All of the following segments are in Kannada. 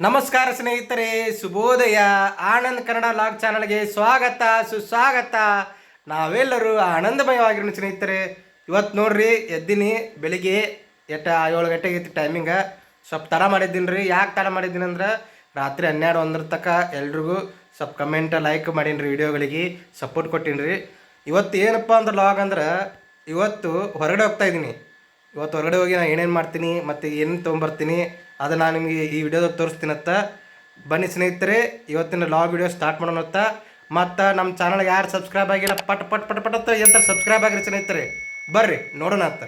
ನಮಸ್ಕಾರ ಸ್ನೇಹಿತರೆ, ಶುಭೋದಯ. ಆನಂದ್ ಕನ್ನಡ ಲಾಗ್ ಚಾನಲ್ಗೆ ಸ್ವಾಗತ, ಸುಸ್ವಾಗತ. ನಾವೆಲ್ಲರೂ ಆನಂದಮಯವಾಗಿರೋಣ ಸ್ನೇಹಿತರೆ. ಇವತ್ತು ನೋಡ್ರಿ, ಎದ್ದೀನಿ ಬೆಳಿಗ್ಗೆ ಎಟ್ಟ ಏಳು ಗಂಟೆಗೆ ಐತಿ ಟೈಮಿಂಗ ಸ್ವಲ್ಪ ತಡ ಮಾಡಿದ್ದೀನಿ ರೀ ಯಾಕೆ ತಡ ಮಾಡಿದ್ದೀನಿ ಅಂದ್ರೆ, ರಾತ್ರಿ ಹನ್ನೆರಡು ಒಂದರ ತನಕ ಎಲ್ರಿಗೂ ಸ್ವಲ್ಪ ಕಮೆಂಟ್ ಲೈಕ್ ಮಾಡೀನಿ ರೀ ವಿಡಿಯೋಗಳಿಗೆ. ಸಪೋರ್ಟ್ ಕೊಟ್ಟೀನಿ ರೀ ಇವತ್ತು ಏನಪ್ಪ ಅಂದ್ರೆ ಲಾಗ್ ಅಂದ್ರೆ, ಇವತ್ತು ಹೊರಗಡೆ ಹೋಗ್ತಾ ಇದ್ದೀನಿ. ಇವತ್ತು ಹೊರಗಡೆ ಹೋಗಿ ನಾನು ಏನೇನು ಮಾಡ್ತೀನಿ, ಮತ್ತು ಏನು ತೊಗೊಂಬರ್ತೀನಿ, ಅದು ನಾನು ನಿಮಗೆ ಈ ವಿಡಿಯೋದಾಗ ತೋರಿಸ್ತೀನತ್ತ ಬನ್ನಿ ಸ್ನೇಹಿತರೆ, ಇವತ್ತಿನ ಲಾಗ್ ವಿಡಿಯೋ ಸ್ಟಾರ್ಟ್ ಮಾಡೋಣತ್ತ ಮತ್ತು ನಮ್ಮ ಚಾನಲ್ಗೆ ಯಾರು ಸಬ್ಸ್ಕ್ರೈಬ್ ಆಗಿಲ್ಲ, ಪಟ್ ಪಟ್ ಪಟ್ ಪಟ್ ಅಂತ ಎಂತ ಸಬ್ಸ್ಕ್ರೈಬ್ ಆಗಿರಿ ಸ್ನೇಹಿತರೆ. ಬರ್ರಿ, ನೋಡೋಣ ಅಂತ.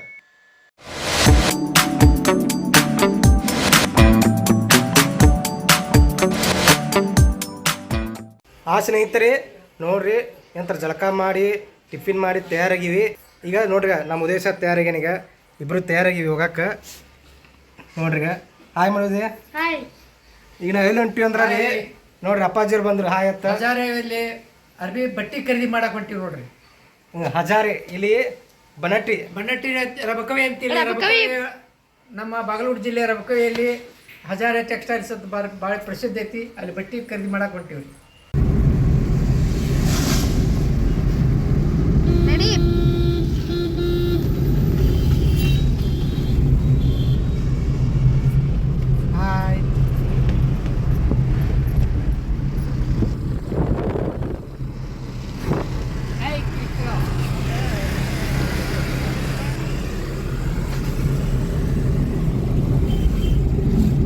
ಆ ಸ್ನೇಹಿತರೆ, ನೋಡ್ರಿ ಎಂತ ಜಳಕ ಮಾಡಿ, ಟಿಫಿನ್ ಮಾಡಿ ತಯಾರಾಗಿವಿ. ಈಗ ನೋಡ್ರಿ ನಮ್ಮ ಉದ್ದೇಶ ತಯಾರಾಗ್ಯಾನೀಗ ಇಬ್ಬರು ತಯಾರಾಗಿ ಹೋಗಕ್ಕೆ ನೋಡ್ರಿ ಹಾಯ್ ಮಾಡೋದೇ ಹಾಯ್ ಈಗ ನಾವು ಎಲ್ಲಿ ಹೊಂಟಿವಿ ಅಂದ್ರೆ ರೀ ನೋಡ್ರಿ ಅಪ್ಪಾಜಿಯವ್ರು ಬಂದ್ರು. ಹಾಯ್ ಅತ್ತ. ಹಜಾರಲ್ಲಿ ಅರ್ಬಿ ಬಟ್ಟಿ ಖರೀದಿ ಮಾಡಕ್ ಹೊಂಟಿವಿ ನೋಡ್ರಿ. ಹಜಾರಿ. ಇಲ್ಲಿ ಬನಟ್ಟಿ. ಬನ್ನಟ್ಟಿ ರಬಕವಿ ಅಂತಿಲ್ಲ ರಬಕವಿ. ನಮ್ಮ ಬಾಗಲೂರು ಜಿಲ್ಲೆ ರಬಕವಿಯಲ್ಲಿ ಹಜಾರೆ ಟೆಕ್ಸ್ಟೈಲ್ಸ್ ಅಂತ ಭಾಳ ಭಾಳ ಪ್ರಸಿದ್ಧ ಐತಿ. ಅಲ್ಲಿ ಬಟ್ಟೆ ಖರೀದಿ ಮಾಡಕ್ ಹೊಂಟಿವಿ ರೆಡಿ ಹಾಯ್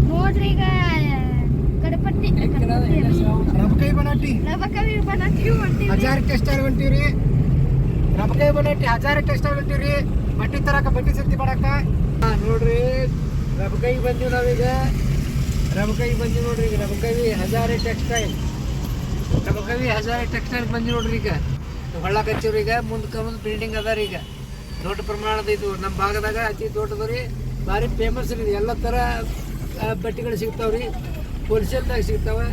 ನೋಡ್ರಿ ಈಗ ಗಣಪತಿ ರಬಕವಿ ಬನ್ನಟ್ಟಿ ನವಕವಿ ಬನಟ್ಟಿ ಹೊಂಟಿವಿ ಹಜಾರೆ ಟೆಕ್ಸ್ಟೈಲ್ ಹೊಂಟಿವ್ರಿ. ರಬಕವಿ ಬನ್ನಟ್ಟಿ ಹಜಾರೆ ಟೆಕ್ಸ್ಟೈಲ್ ಹೊಂಟಿವ್ರಿ. ಬಟ್ಟಿ ತರಕ ಬಟ್ಟಿ ಸುತ್ತಿ ಮಾಡಕ. ನೋಡ್ರಿ ರಬಕಾಯಿ ಬಂದೀವಿ ನಾವೀಗ. ರಬಕಾಯಿ ಬಂದೀವಿ ನೋಡ್ರಿ ಈಗ. ರಬಕಾಯಿ ಹಜಾರೆ ಟೆಕ್ಸ್ಟೈಲ್ ರಬಕಾಯಿ ಹಜಾರೆ ಟೆಕ್ಸ್ಟೈಲ್ ಬಂದಿ ನೋಡ್ರಿ ಈಗ. ಹೊಳ್ಳ ಕಚ್ಚಿವ್ರಿ ಈಗ. ಮುಂದೆ ಬಿಲ್ಡಿಂಗ್ ಅದ ರೀ ಈಗ. ದೊಡ್ಡ ಪ್ರಮಾಣದ ಇದು. ನಮ್ಮ ಭಾಗದಾಗ ಅತಿ ದೊಡ್ಡದು ರೀ. ಭಾರಿ ಫೇಮಸ್ ರೀ ಎಲ್ಲ ಥರ ಬಟ್ಟಿಗಳು ಬಟ್ಟೆಗಳು ಸಿಗ್ತಾವ್ರಿ. ಹೋಲ್ಸೇಲ್ದಾಗ ಸಿಗ್ತಾವೆ.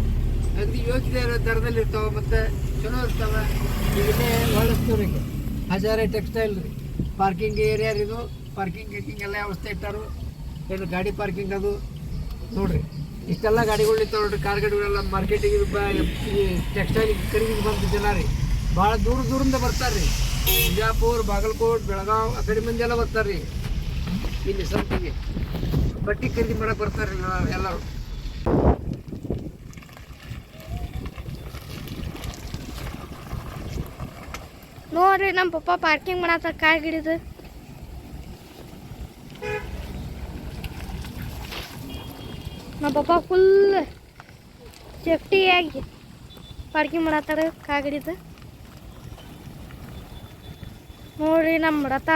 ಅಗದಿ ಯೋಗ್ಯ ದರದಲ್ಲಿ ಇರ್ತಾವೆ ಮತ್ತು ಚಲೋ ಇರ್ತವೆ ಇಲ್ಲೇ ಹೊಳಿಸ್ತೀವ್ರಿ ರೀ. ಹಜಾರೆ ಟೆಕ್ಸ್ಟೈಲ್ ರೀ. ಪಾರ್ಕಿಂಗ್ ಏರಿಯಾ ಇದು. ಪಾರ್ಕಿಂಗ್ ಗೀಕಿಂಗ್ ಎಲ್ಲ ವ್ಯವಸ್ಥೆ ಇಟ್ಟಾರು. ಏನು ಗಾಡಿ ಪಾರ್ಕಿಂಗ್ ಅದು. ನೋಡಿರಿ, ಇಷ್ಟೆಲ್ಲ ಗಾಡಿಗಳು ಇತ್ತು ನೋಡ್ರಿ ಕಾರ್ ಗಾಡಿಗಳೆಲ್ಲ ಮಾರ್ಕೆಟಿಗೆ ಟೆಕ್ಸ್ಟೈಲ್ ಖರೀದಿ ಬಂದ ಜನ ರೀ. ಭಾಳ ದೂರ ದೂರಿಂದ ಬರ್ತಾರೆ ರೀ. ಬಿಜಾಪುರ, ಬಾಗಲಕೋಟ್, ಬೆಳಗಾವ್, ಆ ಕಡೆ ಮಂದಿ ಎಲ್ಲ ಬರ್ತಾರೆ ರೀ. ಇಲ್ಲಿ ಸಂತಿಗೆ ಬಟ್ಟೆ ಖರೀದಿ ಮಾಡಕ್ಕೆ ಬರ್ತಾರೆ ರೀ ಎಲ್ಲರೂ. ನೋಡ್ರಿ ನಮ್ಮ ಪಪ್ಪ ಪಾರ್ಕಿಂಗ್ ಮಾಡತ್ತ ಕಾರ್ ಗಿಡಿದು. ನಮ್ಮ ಪಪ್ಪ ಫುಲ್ ಸೇಫ್ಟಿಯಾಗಿ ಪಾರ್ಕಿಂಗ್ ಮಾಡತ್ತಾರ ಕಾರ್ ಗಿಡಿದು. ನೋಡ್ರಿ ನಮ್ಮ ರಥ.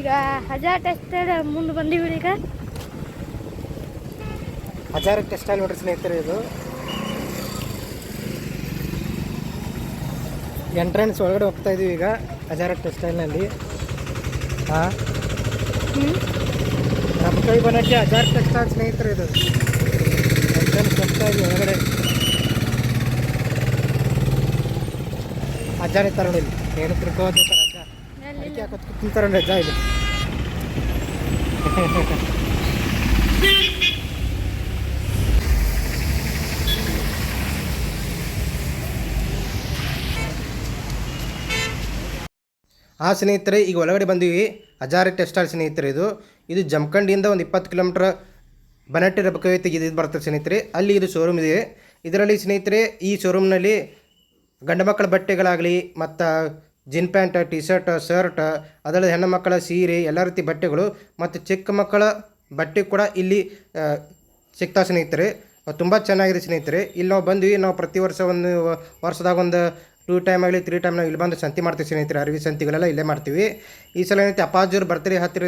ಈಗ ಹಜಾರ್ ಟೆಸ್ಟ್ ಮುಂದೆ ಬಂದೀವಿ ಈಗ. ಹಜಾರೆ ಟೆಕ್ಸ್ಟೈಲ್ ನೋಡ್ರಿ ಸ್ನೇಹಿತರೆ ಇದು. ಎಂಟ್ರೆನ್ಸ್ ಒಳಗಡೆ ಹೋಗ್ತಾ ಇದೀವಿ ಈಗ ಹಜಾರ ಟೆಕ್ಸ್ಟೈಲ್ನಲ್ಲಿ ಹಾಂ ನಮ್ಮ ಕೈ ಬನ್ನಕ್ಕೆ ಹಜಾರ್ ಟೆಕ್ಸ್ಟೈಲ್ ಸ್ನೇಹಿತರೆ ಇದು. ಎಂಟ್ರೆನ್ಸ್ ಹೋಗ್ತಾ ಇದೀವಿ ಒಳಗಡೆ. ಅಜ್ಜಾನೇ ತರೋಣ ಇಲ್ಲಿ. ಏನು ತಿರ್ಕೋದು ಅಜ್ಜ ಅದಕ್ಕೆ ಹಾಕೋದು ತಿಂತಾರೆ ತರೋಣ ಅಜ್ಜ ಇಲ್ಲಿ. ಆ ಸ್ನೇಹಿತರೆ, ಈಗ ಒಳಗಡೆ ಬಂದೀವಿ. ಹಜಾರಿ ಟೆಕ್ಸ್ಟೈಲ್ ಸ್ನೇಹಿತರೆ ಇದು. ಇದು ಜಮಖಂಡಿಯಿಂದ ಒಂದು ಇಪ್ಪತ್ತು ಕಿಲೋಮೀಟ್ರ್ ಬನಟ್ಟಿ ರಬಕವೇತಿಗೆ ಇದು ಬರ್ತದೆ ಸ್ನೇಹಿತರೆ. ಅಲ್ಲಿ ಇದು ಶೋರೂಮ್ ಇದೆ. ಇದರಲ್ಲಿ ಸ್ನೇಹಿತರೆ, ಈ ಶೋರೂಮ್ನಲ್ಲಿ ಗಂಡು ಮಕ್ಕಳ ಬಟ್ಟೆಗಳಾಗಲಿ, ಮತ್ತು jean pant T shirt shirt ಅದಲ್ಲದೆ ಹೆಣ್ಣು ಮಕ್ಕಳ ಸೀರೆ, ಎಲ್ಲ ರೀತಿ ಬಟ್ಟೆಗಳು, ಮತ್ತು ಚಿಕ್ಕ ಮಕ್ಕಳ ಬಟ್ಟೆ ಕೂಡ ಇಲ್ಲಿ ಸಿಗ್ತಾ ಸ್ನೇಹಿತರೆ. ತುಂಬ ಚೆನ್ನಾಗಿದೆ ಸ್ನೇಹಿತರೆ. ಇಲ್ಲಿ ನಾವು ಬಂದ್ವಿ. ನಾವು ಪ್ರತಿ ವರ್ಷ ಒಂದು, ವರ್ಷದಾಗ ಒಂದು ಟೂ ಟೈಮ್ ಆಗಲಿ, ತ್ರೀ ಟೈಮ್ ನಾವು ಇಲ್ಲಿ ಬಂದು ಸಂತಿ ಮಾಡ್ತೀವಿ ಸ್ನೇಹಿತರೆ, ಅರವಿ ಸಂತಿಗಳೆಲ್ಲ ಇಲ್ಲೇ ಮಾಡ್ತೀವಿ. ಈ ಸಲ ಏನೈತೆ, ಅಪ್ಪಾಜಿಯವ್ರ ಬರ್ತಾರೆ ಹತ್ತಿರ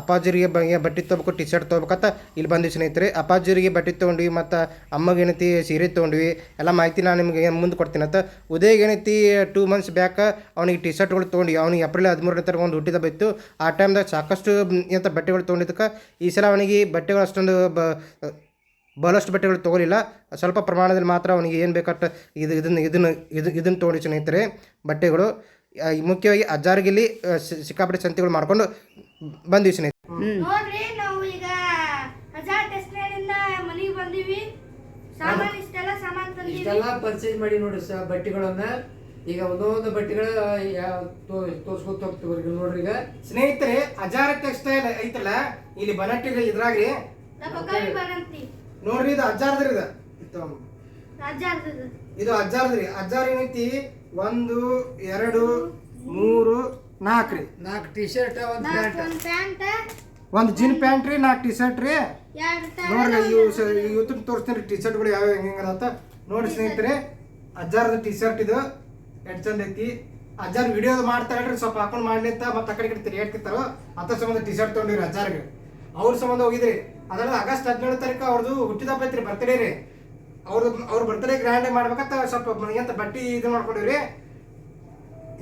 ಅಪಾಜರಿಗೆ ಬಗ್ಗೆ ಬಟ್ಟೆ ತೊಗೋಬೇಕು ಟಿ ಶರ್ಟ್ ತೊಗೋಬೇಕಂತ ಇಲ್ಲಿ ಬಂದ್ವಿ ಸ್ನೇಹಿತರೆ. ಅಪಾಜೂರಿಗೆ ಬಟ್ಟೆ ತೊಗೊಂಡ್ವಿ, ಮತ್ತು ಅಮ್ಮಗೆ ಏನೈತಿ ಸೀರೆ ತೊಗೊಂಡ್ವಿ, ಎಲ್ಲ ಮಾಹಿತಿ ನಾನು ನಿಮಗೆ ಮುಂದೆ ಕೊಡ್ತೀನಿ ಅಂತ. ಉದಯಗೆ ಏನೈತಿ ಟೂ ಮಂತ್ಸ್ ಬ್ಯಾಕ್ ಅವನಿಗೆ ಟಿ ಶರ್ಟ್ಗಳು ತೊಗೊಂಡು ಅವ್ನಿಗೆ ಏಪ್ರಿಲ್ ಹದಿಮೂರನೇ ತಾರೀಕು ಒಂದು ಹುಟ್ಟಿದ ಬಿತ್ತು ಆ ಟೈಮ್ದಾಗ ಸಾಕಷ್ಟು ಎಂಥ ಬಟ್ಟೆಗಳು ತೊಗೊಂಡಿದ್ದಕ್ಕೆ, ಈ ಸಲ ಅವನಿಗೆ ಬಟ್ಟೆಗಳು ಅಷ್ಟೊಂದು ಬ ಬಹಳಷ್ಟು ಬಟ್ಟೆಗಳು ತೊಗೊಲಿಲ್ಲ ಸ್ವಲ್ಪ ಪ್ರಮಾಣದಲ್ಲಿ ಮಾತ್ರ ಅವನಿಗೆ ಏನು ಬೇಕಟ್ಟು ಇದು ಇದನ್ನು ಇದನ್ನು ಇದು ಇದನ್ನು ತೊಗೊಂಡು ಸ್ನೇಹಿತರೆ ಬಟ್ಟೆಗಳು ಮುಖ್ಯವಾಗಿ ಅಜ್ಜಾರ್ಗಿಲ್ಲಿ ಸಿಕ್ಕಾಪಟ್ಟೆ ಸಂತಿಗಳು ಮಾಡ್ಕೊಂಡು ಬಂದಿವಿ ಸ್ನೇಹಿತರೆ. ಇಷ್ಟೆಲ್ಲ ಸಾಮಾನ್ ತಂದೀವಿ ಇಷ್ಟೆಲ್ಲ ಪರ್ಚೇಸ್ ಮಾಡಿ ನೋಡಿ ಸರ್ ಬಟ್ಟೆಗಳನ್ನ. ಈಗ ಒಂದೊಂದು ಬಟ್ಟೆಗಳ ಯಾವ ತೋರ್ಸ್ಕೊತ ಹೋಗ್ತೀವಿ ನೋಡ್ರಿ ಈಗ. ಸ್ನೇಹಿತರೆ ಅಜಾರ ಟೆಕ್ಸ್ಟೈಲ್ ಐತಲ್ಲ ಇಲ್ಲಿ ಬನಟ್ಟಿಗೆ ಇದ್ರಾಗ್ರಿ ನೋಡ್ರಿ ಇದು ಅಜ್ಜಾರ್ದ್ರಿ ಇದು. ಇದು ಅಜ್ಜಾರ್ದ್ರಿ. ಅಜ್ಜಾರ್ ಏನೈತಿ? ಒಂದು ಎರಡು ಮೂರು ನಾಲ್ಕು ರೀ ನಾಲ್ಕು ಟಿ ಶರ್ಟ್ ಒಂದು ಪ್ಯಾಂಟ್. ಒಂದು ಪ್ಯಾಂಟ್ ಜೀನ್ ಪ್ಯಾಂಟ್ ರೀ ನಾಲ್ಕು ಟಿ ಶರ್ಟ್ ರೀ ನೋಡ್ರಿ ಇವು ಸ- ಇವತ್ತು ತೋರಿಸ್ತೀನಿ ಟಿ ಶರ್ಟ್ಗಳು ಯಾವ ಹೆಂಗ ಅಂತ. ನೋಡಿ ಸ್ನೇಹಿತರೆ ಅಜ್ಜಾರದ ಟಿ ಶರ್ಟ್ ಇದು. ಎಷ್ಟು ಚಂದ ಐತಿ. ಅಜ್ಜಾರ್ ವಿಡಿಯೋ ಮಾಡ್ತಾ ರೀ ಸ್ವಲ್ಪ ಹಾಕೊಂಡು ಅಂತ ಮತ್ತೆ ಆ ಕಡೆ ಕಡೆ ತಿರುಗಾಡ್ತಿರ್ತಾರೋ ಅಂತ ಸಂಬಂಧ ಟಿ ಶರ್ಟ್ ತೊಗೊಂಡಿರಿ ಅಜ್ಜಾರ್ಗೆ. ಅವ್ರ ಸಂಬಂಧ ಹೋಗಿದ್ರಿ. ಅದರಲ್ಲಿ ಆಗಸ್ಟ್ ಹದಿನೇಳು ತಾರೀಕು ಅವ್ರದ್ದು ಹುಟ್ಟಿದಪ್ಪ ಐತ್ರಿ ಬರ್ತಡೇ ರೀ. ಅವ್ರದ್ದು ಅವ್ರ ಬರ್ತಡೇ ಗ್ರ್ಯಾಂಡ್ ಮಾಡ್ಬೇಕಂತ ಸ್ವಲ್ಪ ಮನೆಯಂತ ಬಟ್ಟಿ ಇದು ಮಾಡ್ಕೊಂಡಿವ್ರಿ.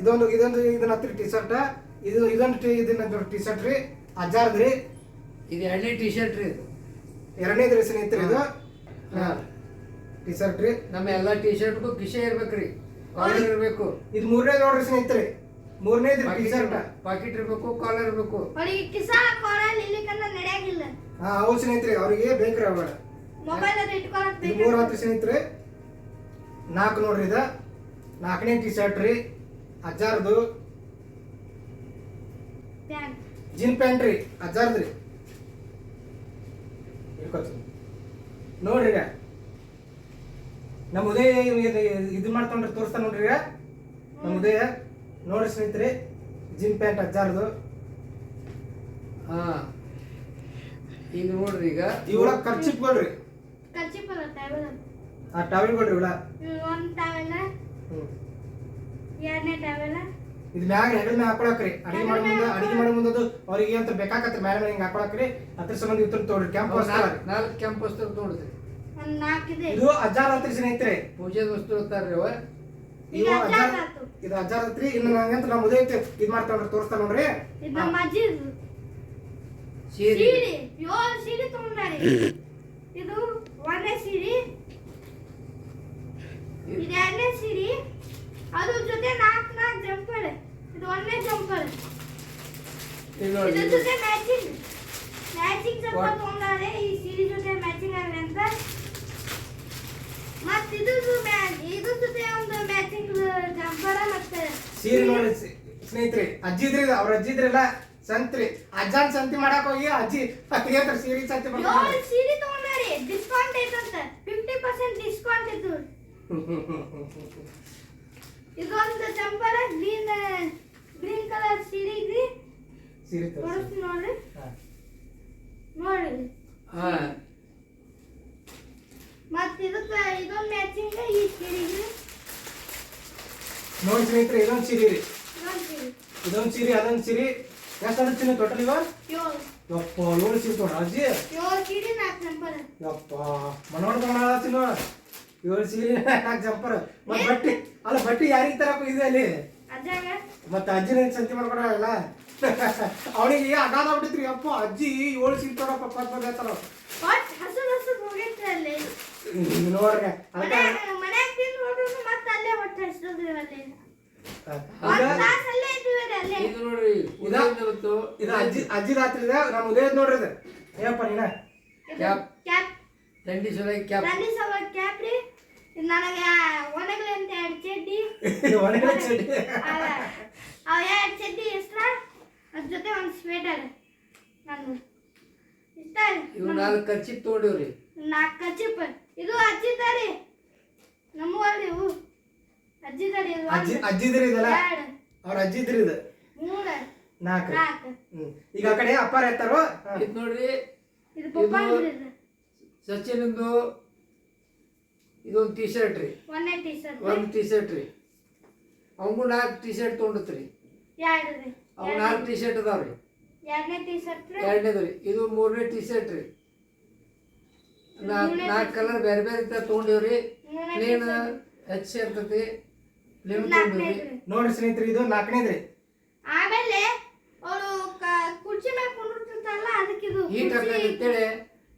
ಇದೊಂದು ಇದೊಂದು ಇದನ್ನ ಹತ್ತಿರ ಟಿ ಶರ್ಟ್ ಇದು ಇದೊಂದು ಟಿ ಇದನ್ನ ಟಿ ಶರ್ಟ್ ರೀ. ಅಜ್ಜಾರ್ದ್ರಿ ಇದು ಎರಡನೇ ಟಿ ಶರ್ಟ್ ರೀ ಇದು. ಎರಡನೇ ರೀ ಸ್ನೇಹಿತರೆ ಇದು. ಹಾ. ಟಿ ಶರ್ಟ್ ರೀ. ನಮ್ಮ ಎಲ್ಲ ಟಿ ಶರ್ಟ್ಗೂ ಕಿಶೆ ಇರ್ಬೇಕ್ರಿ. ಕಾಲರ್ ಇರಬೇಕು. ಇದು ಮೂರನೇ ನೋಡ್ರಿ ಸ್ನೇಹಿತರೆ. ಮೂರನೇದು ಟಿ ಶರ್ಟ್ ಪಾಕೆಟ್ ಇರಬೇಕು ಕಾಲರ್ ಇರಬೇಕು ಅವರಿಗೆ ಕಿಸ ಹಾಕೋಣ ಇಲ್ಲಿಕನ್ನ ನಡೆಯಾಗಿಲ್ಲ. ಹಾ ಅವು ಸ್ನೇಹಿತರೆ ಅವರಿಗೆ ಬೇಕ್ರಿ ಅವಾಗ ಮೊಬೈಲ್ ಅದು ಇಟ್ಕೊಳಕ್ ಬೇಕು ಮೂರು ಹತ್ತು ಸ್ನೇಹಿತರೆ ನಾಲ್ಕು ನೋಡ್ರಿ ಇದ. ನಾಲ್ಕನೇ ಟಿ ಶರ್ಟ್ ರೀ ಅಜ್ಜಾರ್ದು. ಪ್ಯಾಂಟ್ ಜೀನ್ ಪ್ಯಾಂಟ್ ರೀ ಅಜ್ಜಾರ್ದು ರೀ. ಇಟ್ಕೊತೀನಿ. ನೋಡ್ರಿ ಈಗ. ನಮ್ಮ ಉದಯ ಇದು- ಇದು ಮಾಡ್ಕೊಂಡ್ರೆ ತೋರಿಸ್ತಾ ನೋಡ್ರಿ ಈಗ. ನಮ್ಮ ಉದಯ. ನೋಡ್ರಿ ಸ್ನೇಹಿತರೆ ಜಿಮ್ ಪ್ಯಾಂಟ್ ಅಜ್ಜಾರ್ದು ಹಾ. ಈಗ ನೋಡ್ರಿ ಈಗ. ಇವಳ ಖರ್ಚಿ ಕರ್ಚಿಪ್ ಅಲ್ಲ ಟವೆಲ್ ಆ ಇವುಳ. ಒಂದು ಟೈವಲ್ ಎರಡನೇ ಟೈವಲ್ ಇದು ಮ್ಯಾಗ ಹೆಗಲ್ ಮ್ಯಾಗ ಹಾಕೊಳಕ್ರಿ. ಅಡಿಗೆ ಮಾಡೋ ಮುಂದೆ ಅಡಿಗೆ ಮಾಡೋ ಮುಂದದು ಅವ್ರಿಗೆ ಅಂತ ಬೇಕಾಕತ್ರಿ ಮ್ಯಾಲ ಮೇಲೆ ಹಿಂಗೆ ಹಾಕೊಳಕ್ರಿ. ಅದ್ರ ಸಂಬಂಧ ಇತ್ತು ತೋಡ್ರಿ ಕ್ಯಾಂಪ್ ನಾಲ್ಕು ಕೆಂಪು ವಸ್ತ್ರ ತೋಡ್ರಿ. ಒಂದು ಇದು ಅಜ್ಜಾರ ಹತ್ರಿ ಸ್ನೇಹಿತರೆ. ಪೂಜೆದ ವಸ್ತು ಇರ್ತಾರ್ರಿ ಅವ. ಇವು ಅಜ್ಜಾರ್. ಇದು ಅಜ್ಜಾರ ಹತ್ರಿ ಇನ್ನು ನಂಗಂತ ನಮ್ಮ ಉದಯ ಇದು ಮಾಡ್ತಾವ್ರಿ ತೋರಿಸ್ತಾ ನೋಡ್ರಿ. ಇದು ನಮ್ಮ ಅಜ್ಜಿ ಸೀರೆ. ಏಳು ಸೀರೆ ತಗೊಂಡಾರಿ. ಇದು ಒಂದನೇ ಸೀರೆ. ಇದು. ಎರಡನೇ ಸೀರೆ. ಅದ್ರ ಜೊತೆ ನಾಲ್ಕು ನಾಲ್ಕು ಜಂಪರ್ ಇದು ಒಂದನೇ ಜಂಪರ್ ಈಗ ನೋಡ್ರಿ ಇದ್ರ ಜೊತೆ ಮ್ಯಾಚಿಂಗ್ ಮ್ಯಾಚಿಂಗ್ ಜಂಪರ್? ತಗೊಂಡಾರೆ ಈ ಸೀರೆ ಜೊತೆ ಮ್ಯಾಚಿಂಗ್ ಆಗಲಿ ಅಂತ. ಮತ್ತೆ ಇದ್ರ ಮ್ಯಾ- ಇದ್ರ ಜೊತೆ ಒಂದು ಮ್ಯಾಚಿಂಗ್ ಜಂಪರ ಮತ್ತೆ ಸೀರೆ ನೋಡಿ ಸ್ನೇಹಿತರೆ ಅಜ್ಜಿ ಇದ್ರಿ ಇದು, ಅವ್ರ ಅಜ್ಜಿ ಇದ್ರಲ್ಲ ಸಂತ್ರಿ. ಅಜ್ಜನ್ ಸಂತಿ ಮಾಡಕ್ ಹೋಗಿ ಅಜ್ಜಿ ಅತ್ತಿಗೆ ಸೀರೆ ಸಂತಿ ಏಳು ಸೀರೆ ತಗೊಂಡಾರಿ ಡಿಸ್ಕೌಂಟ್ ಐತಂತ ಫಿಫ್ಟಿ ಪರ್ಸೆಂಟ್ ಡಿಸ್ಕೌಂಟ್ ಇತ್ತು ಇದೊಂದು ಚಂಪರ ಗ್ರೀನ್ ಗ್ರೀನ್ ಕಲರ್ ಸೀರೆ ಇದ್ರಿ ಸೀರೆ ತೋರಿಸಿ. ತೋರಿಸ್ತೀನಿ ನೋಡ್ರಿ. ನೋಡಿ ಹಾ. ಮತ್ತೆ ಇದಕ್ಕೆ ಇದೊಂದು ಮ್ಯಾಚಿಂಗ್ ಈ ಸೀರೆ ಇದ್ರಿ ನೋಡಿ ಸ್ನೇಹಿತರೆ ಇದೊಂದು ಸೀರೆ ರೀ ಇದೊಂದು ಸೀರೆ. ಅದೊಂದು ಸೀರೆ. ಎಷ್ಟು ಚಿನ್ನ ಟೋಟಲ್ ಇವ? ಯಪ್ಪ ಏಳು ಸೀರೆ ತೊಗೊಂಡ ಅಜ್ಜಿ. ಯಪ್ಪ ಮನೋಡ್ ತಗೊಂಡ ಏಳು ಸೀರೆ ನಾಲ್ಕು ಜಂಪರ್. ಮತ್ತೆ ಬಟ್ಟಿ ಅಲ್ಲ ಬಟ್ಟಿ ಯಾರಿಗೆ ತರಕ ಇದೆ ಅಲ್ಲಿ? ಮತ್ತೆ ಅಜ್ಜಿನ ಸಂತಿ ಮಾಡ್ಕೊಡಲ್ಲ ಅವನಿಗೆ ಅಗಾಧ ಬಿಟ್ಟಿತ್ರಿ ಅಪ್ಪ ಅಜ್ಜಿ ಏಳು ಸೀರೆ ತೊಗೊಂಡಪ್ಪ ಪತ್ ಅಲ್ಲಿ. ನೋಡ್ರಿ. ಅದಕ್ಕೆ ಇದು ನೋಡ್ರಿ ಇದ- ಇವತ್ತು ಇದು ಅಜ್ಜಿ ಅಜ್ಜಿ ರಾತ್ರಿ ಇದೆ ನಮ್ಮ ಉದಯ ನೋಡ್ರಿ ಇದು ಏನಪ್ಪ ನೀನ? ಕ್ಯಾಪ್. ಕ್ಯಾಪ್. ಕ್ಯಾಪ್. ರಂಡಿ ಸಲ ಕ್ಯಾಪ್ ರೀ. ಇದು ನನಗೆ ಒಣಗಲಿ ಅಂತ ಎರಡು ಚಡ್ಡಿ. ಚಡ್ಡಿ. ಅವ ಎರಡು ಚಡ್ಡಿ ಇಷ್ಟ ಅದ್ರ ಜೊತೆ ಒಂದು ಸ್ವೆಟರ್ ನಾನು ಇಷ್ಟ ಇವು ನಾಲ್ಕು ಕರ್ಚಿಪ್ ತೊಗೊಂಡಿವ್ರಿ. ನಾಲ್ಕು ಕಚಿಪ್ ಇದು ಅಜ್ಜಿದಾರಿ ನಮ್ಮಲ್ಲಿ ಇವು ಅಜ್ಜಿದಾರಿ ಇದು ಅಜ್ಜಿ ಅಜ್ಜಿದ್ರಿ ಇದಲ್ಲ ಅವ್ರ ಅಜ್ಜಿ ಇದ್ರಿ ಇದು? ನಾಲ್ಕು. ನಾಲ್ಕು. ಹ್ಮ್. ಈಗ ಆ ಕಡೆ ಅಪ್ಪಾರ ಎತ್ತಾರೋ? ಇದು ನೋಡ್ರಿ ಇದು ಪಪ್ಪ ಇದು- ಇದೊಂದು ಟಿ ಶರ್ಟ್ ರೀ. ಒಂದೇ ಟೀ ಶರ್ಟ್ ಒಂದು ಟಿ ಶರ್ಟ್ ರೀ. ಅವಂಗೂ ನಾಲ್ಕು ಟೀ ಶರ್ಟ್ ತೊಗೊಂಡತ್ರಿ ಅವ್ನ ನಾಲ್ಕು ಟೀ ಶರ್ಟ್ ಅದಾವ್ರಿ ಎರಡನೇದು ರೀ. ಇದು ಮೂರನೇ ಟೀ ಶರ್ಟ್ ರೀ. ನಾಲ್ಕು ನಾಲ್ಕು ಕಲರ್ ಬೇರೆ ಬೇರೆ ಇತ್ತ ತೊಗೊಂಡಿವ್ರಿ. ಪ್ಲೇನ್ ಹೆಚ್ಚು ಇರ್ತೈತಿ ತೊಗೊಂಡಿವ್ರಿ ರೀ ನೋಡ್ರಿ ಸ್ನೇಹಿತರೆ ಇದು ನಾಲ್ಕನೇದ್ರಿ ಆಮೇಲೆ ಅವಳು ಕುರ್ಚಿ ಮೇಲೆ ಕುಂಡಿರ್ತಿರ್ತಾರಲ್ಲ ಅದಕ್ಕೆ ಇದು ಈ ತರ ಅಂತೇಳಿ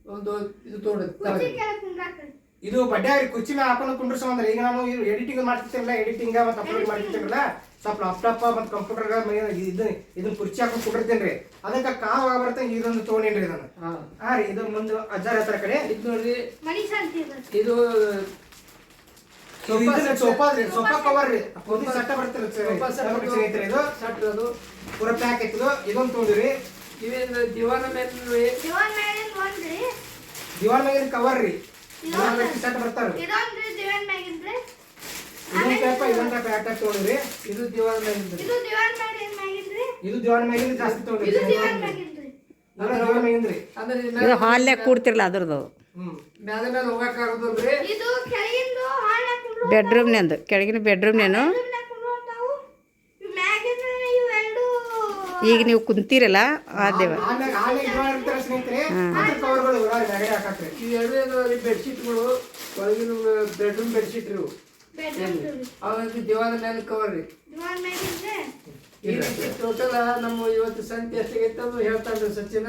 ಒಂದು ಇದು ಕುರ್ಚಿ ಕೆಳಗೆ ಕುಂಡ್ರಾಕ ಇದು ಬಡ್ಡೆ ಕುರ್ಚಿ ಮೇಲೆ ಹಾಕೊಂಡು ಕುಂಡ್ರಸ ಅಂದ್ರೆ ಈಗ ನಾನು ಎಡಿಟಿಂಗ್ ಮಾಡ್ತಿರ್ತಿರಲ್ಲ ಎಡಿಟಿಂಗ್ ಮತ್ತೆ ಅಪ್ಲೋಡ್ ಮಾಡ್ತಿರ್ತಿರಲ್ಲ ಸ್ವಲ್ಪ ಲ್ಯಾಪ್ಟಾಪ್ ಮತ್ತು ಕಂಪ್ಯೂಟರ್ ಇದು ಇದನ್ನ ಕುರ್ಚಿ ಹಾಕೊಂಡು ಕುಂಡಿರ್ತೇನೆ ರೀ. ಅದಕ್ಕೆ ಕಾವು ಆಗ್ಬರ್ತ ಇದೊಂದು ತೊಗೊಂಡೇನ್ರಿ ನಾನು ಹಾ. ಹಾ ರೀ ಇದು ಮುಂದೆ ಅಜ್ಜಾರ ಹತ್ರ ಕಡೆ. ಇದು ನೋಡ್ರಿ ಮನಿ ಶಾಂತಿ ಇದೆ. ಇದು ಇದನ್ನ ಸೋಫಾ ರೀ. ಸೋಫಾ ಕವರ್ ರೀ ಸಟ್ಟ ಬರ್ತಿರ ಸೋಫಾ ಸೆಟ್ ಇದು. ಸಟ್ ಅದು ಪೂರ ಪ್ಯಾಕ್ ಐತಿದು ಇದೊಂದು ತೊಗೊಂಡಿರಿ ಇವೇನು ದಿವಾನ ಮೇಲೆ ನೋಡ್ರಿ ದಿವಾನ್ ಕವರ್ ರೀ. ಸೆಟ್ ಬರ್ತಾರ ದಿವಾನ್ ಇದೊಂದು ಟೈಪ್ ಇದೊಂದು ಟೈಪ್ ಎರಡು ತೊಗೊಂಡಿರಿ ಇದು ದಿವಾನ ಮೇಲೆ ಇದು ದಿವಾನ್ ದಿವಾನ್ ಜಾಸ್ತಿ ಇದು ದಿವಾನ್ ಹಾಲ್ನ್ಯಾಗ ಕೂಡ್ತಿರಲ್ಲ ಅದ್ರದ್ದು. ಹ್ಮ್. ಮ್ಯಾಲ ಮೇಲೆ ಹೋಗಕ್ ಆಗೋದಿಲ್ರಿ ಇದು ಕೆಳಗಿಂದು ಹಾಳ್ ಹಾಕೊಂಡು ಬೆಡ್ರೂಮ್ನ್ಯಾಂದು ಕೆಳಗಿನ ಬೆಡ್ರೂಮ್ನೇನು ಈಗ ನೀವು ಕುಂತೀರಲ್ಲ? ಆ ದೇವ. ಬೆಡ್ಶೀಟ್ಗಳು ಒಳಗಿನ ಬೆಡ್ರೂಮ್ ಬೆಡ್ಶೀಟ್ ರೀ ಅವಂದ್ರೆ ದಿವಾನ ಮೇಲೆ ಕವರ್ ರೀ. ಈ ರೀತಿ ಟೋಟಲ್ ನಮ್ಮ ಇವತ್ತು ಸಂತೆ ಎಷ್ಟಾಗೈತೆ ಹೇಳ್ತಾ ಹೇಳ್ತಾನ್ರಿ ಸಚಿನ.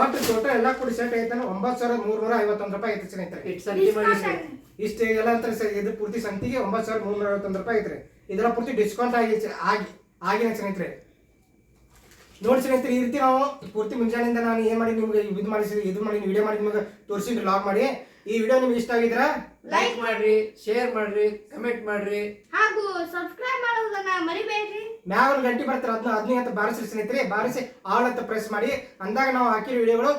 ಒಟ್ಟು ಟೋಟಲ್ ಎಲ್ಲ ಕೂಡಿ ಸೆಟ್ ಐತನ ಒಂಬತ್ತು ಸಾವಿರದ ಮೂರ್ನೂರ ಐವತ್ತೊಂದು ರೂಪಾಯಿ ಐತಿ ಸ್ನೇಹಿತರೆ ಇಟ್ಟು ಸಂತೆ ಮಾಡಿ ಸರ್. ಇಷ್ಟು ಎಲ್ಲ ಅಂತ ಇದು ಪೂರ್ತಿ ಸಂತಿಗೆ ಒಂಬತ್ತು ಸಾವಿರದ ಮೂರ್ನೂರ ಐವತ್ತೊಂದು ರೂಪಾಯಿ ಐತ್ರಿ ಇದರ ಪೂರ್ತಿ ಡಿಸ್ಕೌಂಟ್ ಆಗಿ ಆಗಿ ಆಗಿನ ಸ್ನೇಹಿತರೆ. ನೋಡಿ ಸ್ನೇಹಿತರೆ ಈ ರೀತಿ ನಾವು ಪೂರ್ತಿ ಮುಂಜಾನೆಯಿಂದ ನಾನು ಏನು ಮಾಡಿ ನಿಮ್ಗೆ ಇದು ಮಾಡಿಸಿ ಇದು ಮಾಡಿ ವಿಡಿಯೋ ಮಾಡಿ ನಿಮಗೆ ತೋರಿಸಿ ಲಾಗ್ ಮಾಡಿ. ಈ ವಿಡಿಯೋ ನಿಮ್ಗೆ ಇಷ್ಟ ಆಗಿದ್ರ ಲೈಕ್ ಮಾಡ್ರಿ ಶೇರ್ ಮಾಡ್ರಿ ಕಮೆಂಟ್ ಮಾಡ್ರಿ. ಹಾಗೂ ಸಬ್ಸ್ಕ್ರೈಬ್ ಮಾಡೋದನ್ನ ಮರಿಬೇಡ್ರಿ. ಮ್ಯಾಗ ಒಂದು ಗಂಟೆ ಬರ್ತಾರೆ ಅದನ್ನ ಹದಿನೈದು ಅಂತ ಬಾರಿಸಿ ಸ್ನೇಹಿತರೆ ಬಾರಿಸಿ ಆಲ್ ಅಂತ ಪ್ರೆಸ್ ಮಾಡಿ. ಅಂದಾಗ ನಾವು ಹಾಕಿರೋ ವಿಡಿಯೋಗಳು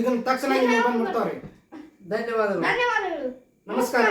ಇದನ್ನ ತಕ್ಷಣ ನಿಮ್ಗೆ ಬಂದು ಬಿಡ್ತಾವ್ರಿ ಧನ್ಯವಾದಗಳು. ಧನ್ಯವಾದಗಳು ನಮಸ್ಕಾರ.